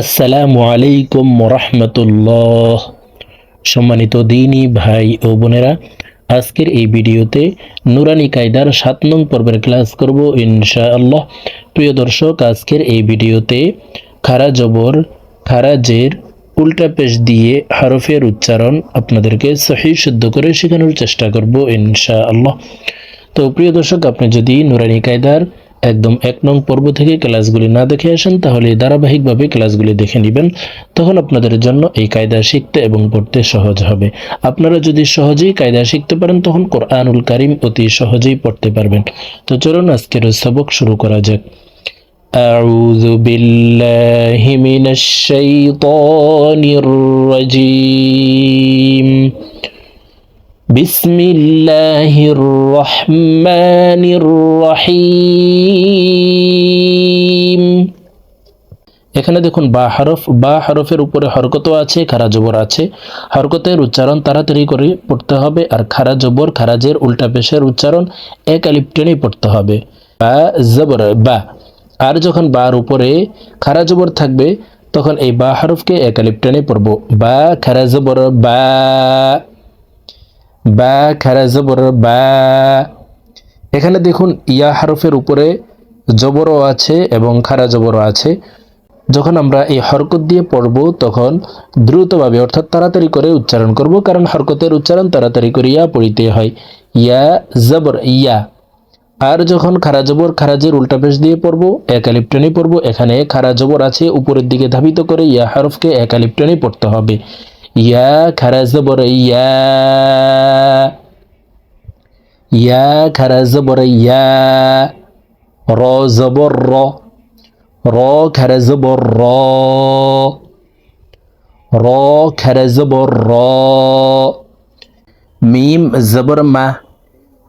আসসালামু আলাইকুম রহমতুল্লাহ সম্মানিত দিনী ভাই ও বোনেরা, আজকের এই ভিডিওতে নুরানি কায়দার সাত নং পর্বের ক্লাস করব ইনশাআল্লাহ। প্রিয় দর্শক, আজকের এই ভিডিওতে খারা জবর, খারা জের, উল্টা পেশ দিয়ে হরফের উচ্চারণ আপনাদেরকে সহি শুদ্ধ করে শেখানোর চেষ্টা করব ইনশাআল্লাহ। তো প্রিয় দর্শক, আপনি যদি নুরানি কায়দার একদম এক নং পর্ব থেকে ক্লাসগুলি না দেখে আসেন তাহলে ধারাবাহিকভাবে ক্লাসগুলি দেখে নেবেন তখন আপনাদের জন্য এই কায়দা শিখতে এবং পড়তে সহজ হবে আপনারা যদি সহজেই কায়দা শিখতে পারেন তখন কোরআনুল কারিম অতি সহজেই পড়তে পারবেন তো চলুন আজকের সবক শুরু করা যাক أعوذ بالله من الشيطان الرجيم بسم الله الرحمن الرحيم এখানে দেখুন বা হরফ বা হরফের উপরে হরকত আছে খারা জবর আছে হরকতের উচ্চারণ তাড়াতাড়ি করে পড়তে হবে আর খারা জবর খারাজের উল্টা পেশের উচ্চারণ এক আলিপ টেনে পড়তে হবে বা জবর বা আর যখন বার উপরে খারা জবর থাকবে তখন এই বা হরফকে এক আলিপ টেনে পড়ব বা খারা জবর বা বা, খারা জবর বা। এখানে দেখুন, ইয়া হরফের উপরে জবরও আছে এবং খারা জবরও আছে। যখন আমরা এই হরকত দিয়ে পড়ব, তখন দ্রুতভাবে, অর্থাৎ তাড়াতাড়ি করে উচ্চারণ করব, কারণ হরকতের উচ্চারণ তাড়াতাড়ি করে ইয়া পড়িতে হয়। ইয়া জবর, ইয়া। আর যখন খারা জবর খারাজের উল্টা পেশ দিয়ে পড়ব একালিপ টেনে পড়ব, এখানে খারা জবর আছে, উপরের দিকে ধাবিত করে ইয়া হরফকে একালিপ টেনে পড়তে হবে। ইয়া খারা জবর ইয়া ইয়া খারা জবর ইয়া র জবর র র খারা জবর র র খারা জবর র মিম জবর মা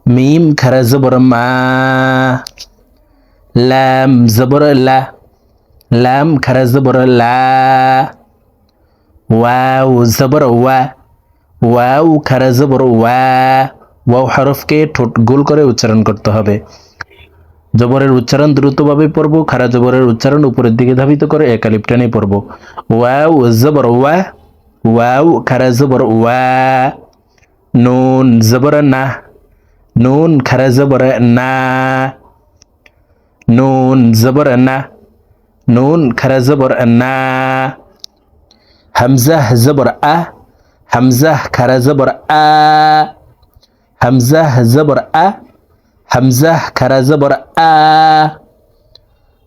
মিম খারা জবর মা লাম জবর লা লাম খারা জবর লা ওয়াও জবর ওয়া ওয়াও খারা জবর ওয়া ওয়াও হরফকে ঠোঁট গোল করে উচ্চারণ করতে হবে। জবরের উচ্চারণ দ্রুতভাবে পড়ব, খারা জবরের উচ্চারণ উপরের দিকে ধাবিত করে একালিপ টেনে পড়ব। ওয়াও, জবর ওয়া। ওয়াও, খারা জবর ওয়া। নুন, জবর না। নুন, খারা জবর না। নুন, জবর না। নুন, খারা জবর না। হামজাহ জবর আ হামজাহ খারা জবর আ হামজাহ জবর আ হামজাহ খারা জবর আ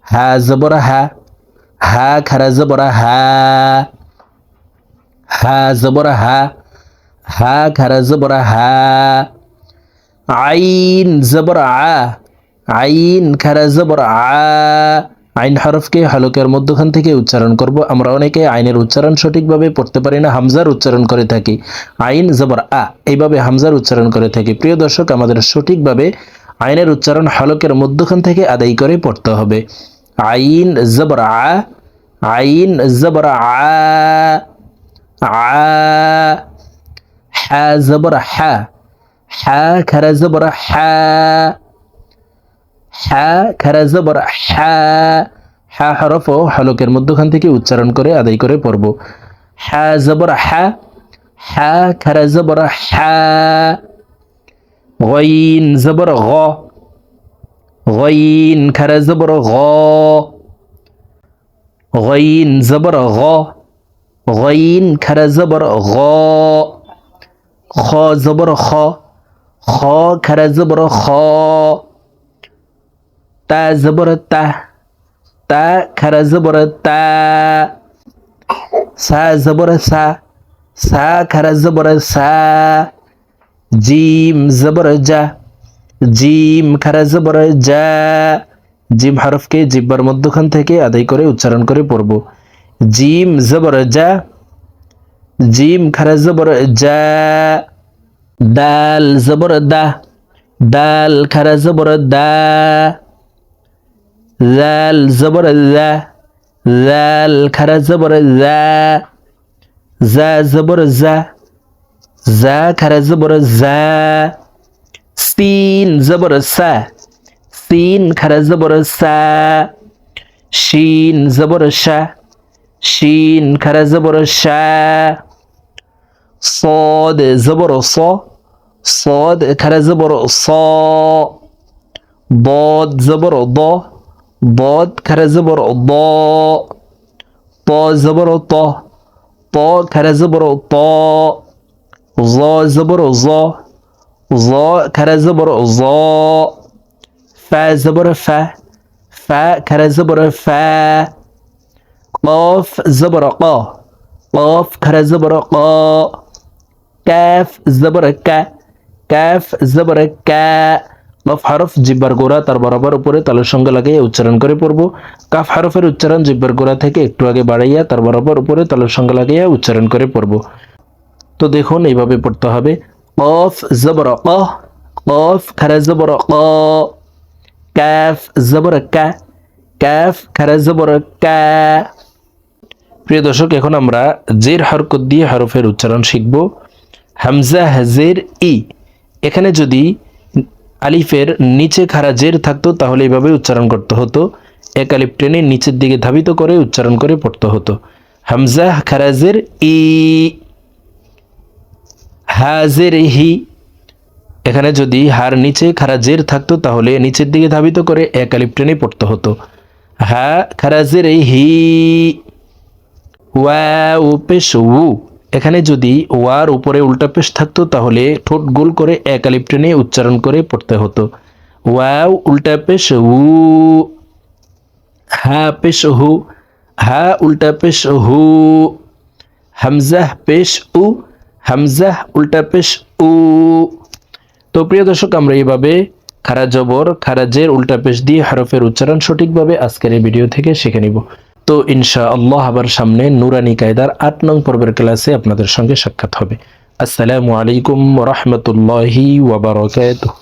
হা জবর হা হা খারা জবর হা হা জবর হা হা খারা জবর হা আইন জবর আ আইন খারা জবর আ আইন হরফকে হলকের মধ্যখান থেকে উচ্চারণ করব। আমরা অনেকে আইনের উচ্চারণ সঠিকভাবে পড়তে পারি না, হামজার উচ্চারণ করে থাকি। আইন জবর আ, এইভাবে হামজার উচ্চারণ করে থাকি। প্রিয় দর্শক, আমাদের সঠিকভাবে আইনের উচ্চারণ হলকের মধ্যখান থেকে আদায় করে পড়তে হবে। আইন জবর আ, আইন জবর আ আ জবর হা হা খারা জবর হা হ্যাঁ খেরা জবর হ্যাঁ। হ্যাঁ হরফ ও হালকের মধ্যখান থেকে উচ্চারণ করে আদায় করে পড়ব। হ্যাঁ জবর হ্যাঁ। হ্যাঁ খেরা বরা হ্যাঁ। গইন জবর, গ। গইন, খেরা জবর, গ। গইন জবর, গ। গইন, খেরা জবর, গ। খ জবর, খ। খ, খেরা বর খ। তা জবর তা তা খারা জবর তা সা জবর সা সা খারা সা জিম জবর জিম খারা জবর জা জিম হরফকে জিব্বার মধ্যখান থেকে আদায় করে উচ্চারণ করে পড়ব জিম জবর জা জিম খারা জবর জা দাল জবর দা দাল খারা জবর দা ذال زبر ذا ذال كرا زبر ذا ذا زبر ذا ذا كرا زبر ذا سين زبر سا سين كرا زبر سا شين زبر شا شين كرا زبر شا صاد زبر صا صاد كرا زبر صا ضاد زبر ضا ضاد كرا زبر ضاء طا زبر طا. طا كرا زبر طا. ظا زبر ظا. ظا كرا زبر ظا. فا زبر فا فا كرا زبر فا قاف زبر قا قاف كرا زبر قا كاف زبر كا كاف زبر كا কফ হরফ জিব্বার গোড়া তার বরাবর উপরে তালের সঙ্গে লাগিয়ে উচ্চারণ করে পড়ব। কাফ হরফের উচ্চারণ জিব্বার গোড়া থেকে একটু আগে বাড়াইয়া তার বরাবর উপরে তালের সঙ্গে লাগিয়ে উচ্চারণ করে পড়ব। তো দেখুন, এইভাবে পড়তে হবে। কফ জবর ক, কফ খারা জবর ক কাফ জবর কা কাফ খারা জবর কা প্রিয় দর্শক, এখন আমরা জের হরকত দিয়ে হরফের উচ্চারণ শিখব। হামজা, হাজের, ই। এখানে যদি আলিফের নিচে খারা জের থাকতো, তাহলে এইভাবে উচ্চারণ করতে হতো। এক আলিফ টেনে নিচের দিকে ধাবিত করে উচ্চারণ করে পড়তে হতো। হামজা খারাজের ই, হাজের হি। এখানে যদি হার নিচে খারা জের থাকতো, তাহলে নিচের দিকে ধাবিত করে এক আলিফ টেনে পড়তে হতো। হা খারাজের হি। ওয়াও পেশ, উ। এখানে যদি ওয়ার উপরে উল্টা পেশ থাকতো, তাহলে ঠোঁট গোল করে এক টেনে উচ্চারণ করে পড়তে হতো। ওয়াও, উল্টা পেশ উ হা পেশ হু, হা উল্টা পেশ হু, হামজাহ পেশ উ, হামজাহ উল্টা পেশ উ। তো প্রিয় দর্শক, আমরা এইভাবে খারা জবর খারাজের উল্টা পেশ দিয়ে হরফের উচ্চারণ সঠিকভাবে আজকের এই ভিডিও থেকে শিখে নিব। তো ইনশা আল্লাহ আবার সামনে নুরানি কায়দার আট নং পর্বের ক্লাসে আপনাদের সঙ্গে সাক্ষাৎ হবে। আসসালামু আলাইকুম রহমতুল্লাহি ওয়াবারকাতুহ